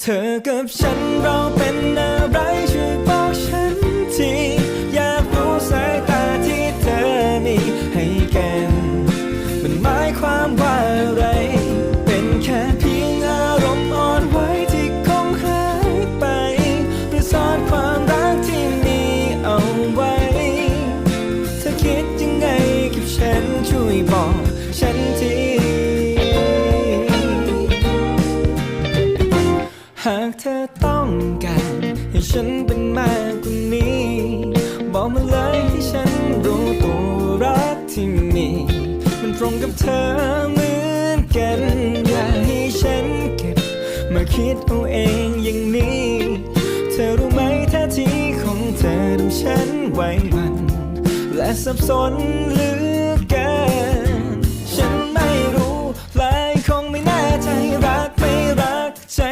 เธอกับฉันเราเป็นอะไรช่วยบอกฉันที อยากรู้สายตาที่เธอมีให้กัน มันหมายความว่าอะไร เป็นแค่เพียงอารมณ์อ่อนไหวที่คงหายไปหรือซ่อนความรักที่มีเอาไว้ เธอคิดยังไงกับฉันช่วยบอกฉัน หากเธอต้องการให้ฉันเป็นมากกว่านี้ บอกมาเลยให้ฉันรู้ตัวรักที่มี มันตรงกับเธอเหมือนกัน อย่าให้ฉันเก็บ มาคิดเอาเองอย่างนี้ เธอรู้ไหมท่าทีของเธอทำฉันไว้มัน และสับสนเหลือ